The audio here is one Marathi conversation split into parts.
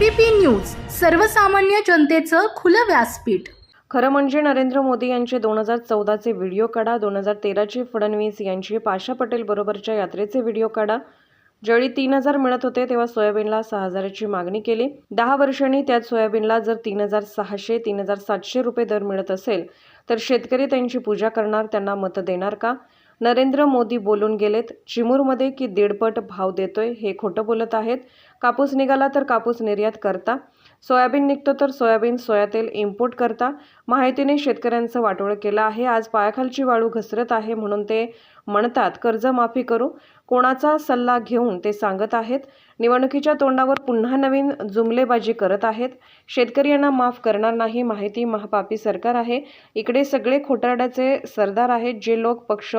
एबीपी न्यूज सर्वसामान्य जनतेचं खुलं व्यासपीठ. खरं म्हणजे नरेंद्र मोदी यांचे दोन हजार चौदाचे व्हिडिओ काढा दोन हजार तेराचे फडणवीस यांची पाशा पटेल बरोबरच्या यात्रेचे व्हिडिओ काढा. ज्यावेळी तीन हजार मिळत होते तेव्हा सोयाबीनला सहा हजाराची मागणी केली. दहा वर्षांनी त्यात सोयाबीनला जर तीन हजार सहाशे तीन हजार सातशे रुपये दर मिळत असेल तर शेतकरी त्यांची पूजा करणार त्यांना मतं देणार का? नरेंद्र मोदी बोलून गेलेत चिमूरमध्ये की दीडपट भाव देतोय हे खोटं बोलत आहेत. कापूस निघाला तर कापूस निर्यात करता. सोयाबीन निघतो तर सोयाबीन सोयातेल इम्पोर्ट करता. माहितीने शेतकऱ्यांचं वाटोळं केलं आहे. आज पायाखालची वाळू घसरत आहे म्हणून ते म्हणतात कर्जमाफी करू कोणाचा सल्ला घेऊन ते सांगत आहेत निवडणुकीच्या तोंडावर पुन्हा नवीन जुमलेबाजी करत आहेत शेतकरी यांना माफ करणार नाही माहिती महापापी सरकार आहे इकडे सगळे खोटारड्याचे सरदार आहेत जे लोक पक्ष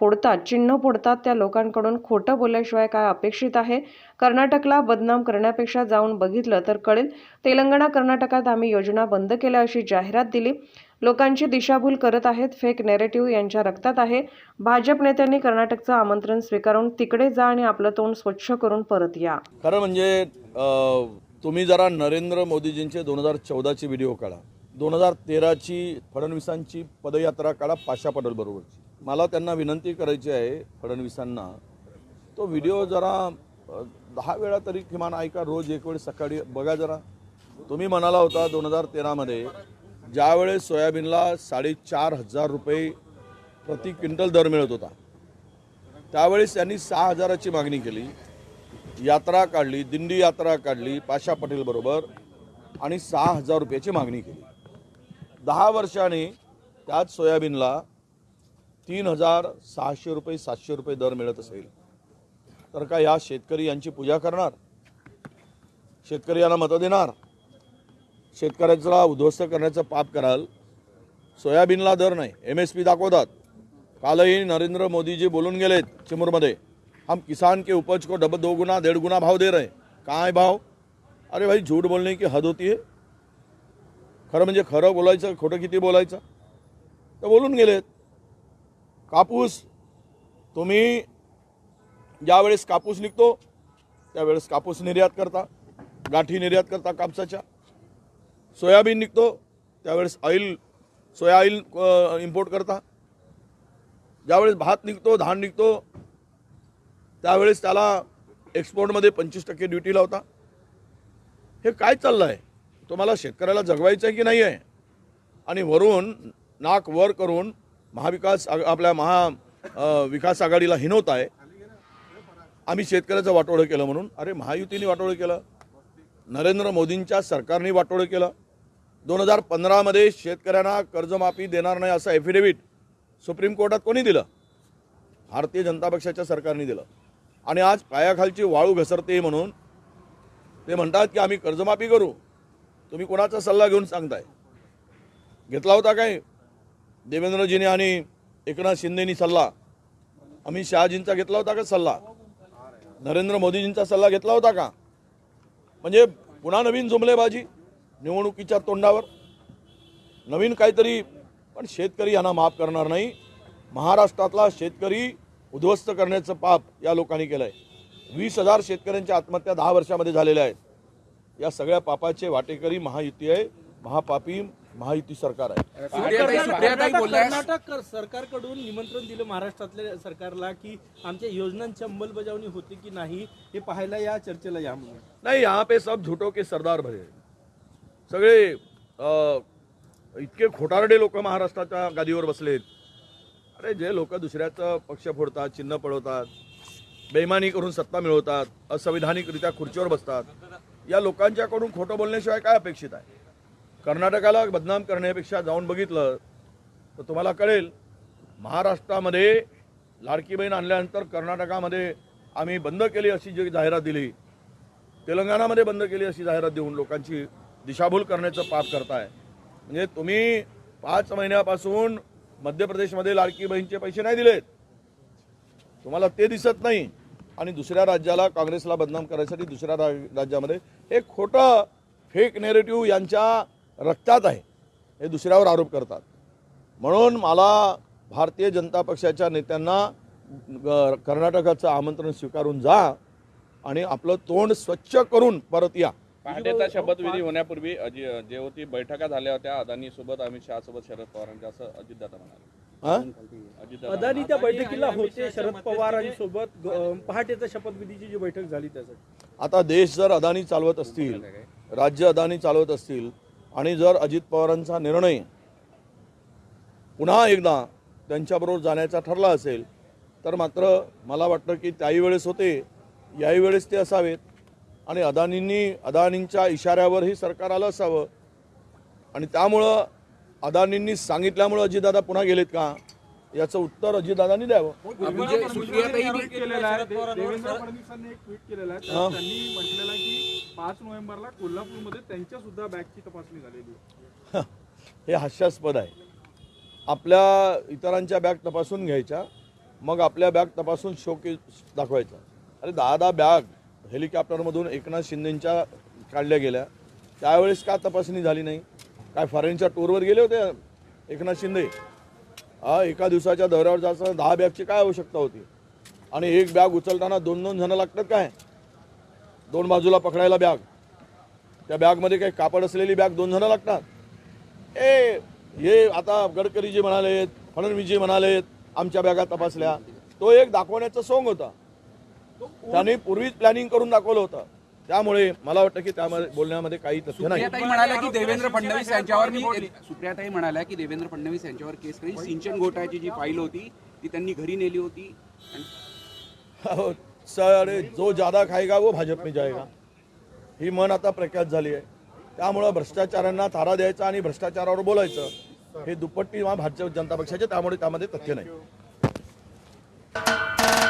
फोडतात चिन्ह फोडतात त्या लोकांकडून खोटं बोलल्याशिवाय काय अपेक्षित आहे? कर्नाटकला बदनाम करण्यापेक्षा जाऊन बघितलं तर कळेल तेलंगणा कर्नाटकात आम्ही योजना बंद केल्या अशी जाहिरात दिली लोकांची दिशाभूल करत आहेत फेक नेरेटिव्ह यांच्या रक्तात आहे. भाजप नेत्यांनी कर्नाटकचं आमंत्रण स्वीकारून तिकडे जा आणि आपलं तोंड स्वच्छ करून परत या. खरं म्हणजे तुम्ही जरा नरेंद्र मोदीजींचे दोन हजार चौदाची व्हिडिओ काढा. दोन हजार तेराची फडणवीसांची पदयात्रा काढा पाशा पटेल बरोबरची. मला त्यांना विनंती करायची आहे फडणवीसांना. तो व्हिडिओ जरा दहा वेळा तरी किमान ऐका रोज एक वेळ सकाळी बघा जरा. तुम्ही म्हणाला होता दोन हजार तेरामध्ये ज्यावेळेस सोयाबीनला साडेचार हजार रुपये प्रति क्विंटल दर मिळत होता त्यावेळेस त्यांनी सहा हजाराची मागणी केली यात्रा काढली दिंडी यात्रा काढली पाशा पटेल बरोबर आणि सहा हजार रुपयाची मागणी केली. दहा वर्षाने त्याच सोयाबीनला तीन हजार सहाशे रुपये सातशे रुपये दर मिळत असेल तर का या शेतकरी यांची पूजा करणार? शेतकरी यांना मतं देणार? शेतकऱ्याचा उद्ध्वस्त करण्याचं पाप कराल. सोयाबीनला दर नाही. एम एस पी दाखवतात. कालही नरेंद्र मोदीजी बोलून गेलेत चिमूरमध्ये. हम किसान के उपज को डबल दो गुना डेढ़ गुना भाव दे रहे काय भाव? अरे भाई झूठ बोलने की हद होती है. खरं म्हणजे खरं बोलायचं खोटं किती बोलायचं? तर बोलून गेलेत. कापूस तुम्ही ज्यावेळेस कापूस निघतो त्यावेळेस कापूस निर्यात करता. गाठी निर्यात करता कापसाच्या. सोयाबीन निघतो त्यावेळेस ऑइल सोया ऑइल इम्पोर्ट करता. ज्यावेळेस भात निघतो धान निघतो त्यावेळेस त्याला एक्सपोर्टमध्ये पंचवीस टक्के ड्युटी लावता. हे काय चाललं आहे तुम्हाला शेतकऱ्याला जगवायचं आहे की नाही आहे आणि वरून नाक वर करून महाविकास आपल्या महा विकास आघाडीला हिनवत आहे आम्ही शेतकऱ्याचं वाटोळं केलं म्हणून. अरे महायुतीने वाटोळं केलं. नरेंद्र मोदींच्या सरकारने वाटोळं केलं. दोन हजार पंधरामध्ये शेतकऱ्यांना कर्जमाफी देणार नाही असं ॲफिडेव्हिट सुप्रीम कोर्टात कोणी दिलं? भारतीय जनता पक्षाच्या सरकारने दिलं. आणि आज पायाखालची वाळू घसरते म्हणून ते म्हणतात की आम्ही कर्जमाफी करू. तुम्ही कोणाचा सल्ला घेऊन सांगताय? घेतला होता काय? देवेंद्रजीने आणि एकनाथ शिंदेनी सल्ला. अमित शहाजींचा घेतला होता का सल्ला? नरेंद्र मोदीजींचा सल्ला घेतला होता का? म्हणजे पुन्हा नवीन जुमलेबाजी? निवडणुकीच्या तोंडावर. नवीन काहीतरी पण शेतकरी यांना माफ करणार नाही. महाराष्ट्रातला शेतकरी उद्ध्वस्त करण्याचं पाप या लोकांनी केलं आहे वीस हजार शेतकऱ्यांच्या आत्महत्या दहा वर्षामध्ये झालेल्या आहेत. या सगळ्या पापाचे वाटेकरी महायुती आहे महापापी महायुती सरकार आहे. कर्नाटक कर- सरकारकडून निमंत्रण दिलं महाराष्ट्रातल्या सरकारला की आमच्या योजनांची अंमलबजावणी होते की नाही हे पाहायला या चर्चेला या म्हणून. नहीं यहाँ पे सब झूठों के सरदार भरे. सगळे इतके खोटारडे लोक महाराष्ट्राच्या गादीवर बसलेत. अरे जे लोक दुसऱ्याचं पक्ष फोडतात चिन्ह पळवतात बेमानी करून सत्ता मिळवतात असंविधानिकरित्या खुर्चीवर बसतात या लोकांच्याकडून खोटं बोलण्याशिवाय काय अपेक्षित आहे? कर्नाटकाला बदनाम करण्यापेक्षा जाऊन बघितलं तर तुम्हाला कळेल महाराष्ट्रामध्ये लाडकी बहीण आणल्यानंतर कर्नाटकामध्ये आम्ही बंद केली अशी जी जाहिरात दिली तेलंगणामध्ये बंद केली अशी जाहिरात देऊन लोकांची दिशाभूल करण्याचं पाप करताय. म्हणजे तुम्ही पाच महिन्यापासून मध्य प्रदेशमध्ये लाडकी बहीणचे पैसे नाही दिलेत. तुम्हाला ते दिसत नाही. आणि दुसऱ्या राज्याला काँग्रेसला बदनाम करायसाठी दुसऱ्या रा- राज्यामध्ये हे खोटं फेक नेरेटिव्ह यांच्या रक्तात आहे. हे दुसऱ्यावर आरोप करतात. म्हणून मला भारतीय जनता पक्षाच्या नेत्यांना ग- कर्नाटकाचं आमंत्रण स्वीकारून जा आणि आपलं तोंड स्वच्छ करून परत या. पहाटेचा शपथविधी होण्यापूर्वी अजि- जे होती बैठका झाल्या होत्या अदानी सोबत अमित शहा सोबत शरद पवारांच्या असं अजितदादा म्हणाले. हा? अदानी त्या बैठकीला होते शरद पवारांसोबत पहाटेचा शपथविधीची जी बैठक झाली त्यासाठी. आता देश जर अदानी चालवत असतील राज्य अदानी चालवत असतील आणि जर अजित पवारांचा निर्णय पुन्हा एकदा त्यांच्याबरोबर जाण्याचा ठरला असेल तर मात्र मला वाटतं की त्याही वेळेस होते याही वेळेस ते असावेत. आणि अदानींनी अदानींच्या इशाऱ्यावरही सरकार आलं असावं. आणि त्यामुळं अदानींनी सांगितल्यामुळं अजितदादा पुन्हा गेलेत का? याचं उत्तर अजितदादांनी द्यावं. म्हणजे सुप्रियाताई केलेला आहे दे- देवेंद्र फडणवीसांनी एक ट्विट केलेलं आहे. हा. त्यात त्यांनी म्हटलेलं आहे की पाच नोव्हेंबरला कोल्हापूरमध्ये त्यांच्या सुद्धा बॅगची तपासणी झालेली आहे. हे. हास्यास्पद आहे. आपल्या इतरांच्या बॅग तपासून घ्यायच्या मग आपल्या बॅग तपासून शोके दाखवायचा अरे दहा दहा बॅग. हेलिकॉप्टरमधून एकनाथ शिंदेंच्या काढल्या गेल्या. त्यावेळेस का तपासणी झाली नाही? काय फॉरेनच्या टूरवर गेले होते एकनाथ शिंदे? हा एका दिवसाच्या दौऱ्यावर जायचं दहा बॅगची काय आवश्यकता होती? आणि एक बॅग उचलताना दोन दोन जणं लागतात काय? दोन बाजूला पकडायला बॅग. त्या बॅगमध्ये काही कापड असलेली बॅग दोन जणं लागतात. ए हे आता गडकरीजी म्हणाले फडणवीसजी म्हणाले आमच्या बॅगा तपासल्या. तो एक दाखवण्याचा सोंग होता. त्यांनी पूर्वीच प्लॅनिंग करून दाखवलं होतं. त्यामुळे मला वाटतं की त्यामध्ये बोलण्यामध्ये काही तथ्य नाही. सुप्रियाताई म्हणाल्या की देवेंद्र फडणवीस यांच्यावर मी सुप्रियाताई म्हणाल्या की देवेंद्र फडणवीस यांच्यावर केस करीन. सिंचन घोटाळ्याची जी फाईल होती ती त्यांनी घरी नेली होती. सर जो ज्यादा खाएगा वो भाजप में जाएगा. ही म्हण आता प्रख्यात झाली आहे. त्यामुळं भ्रष्टाचारांना थारा द्यायचा आणि भ्रष्टाचारावर बोलायचं. हे दुप्पट्टी भारतीय जनता पक्षाचे त्यामुळे त्यामध्ये तथ्य नाही.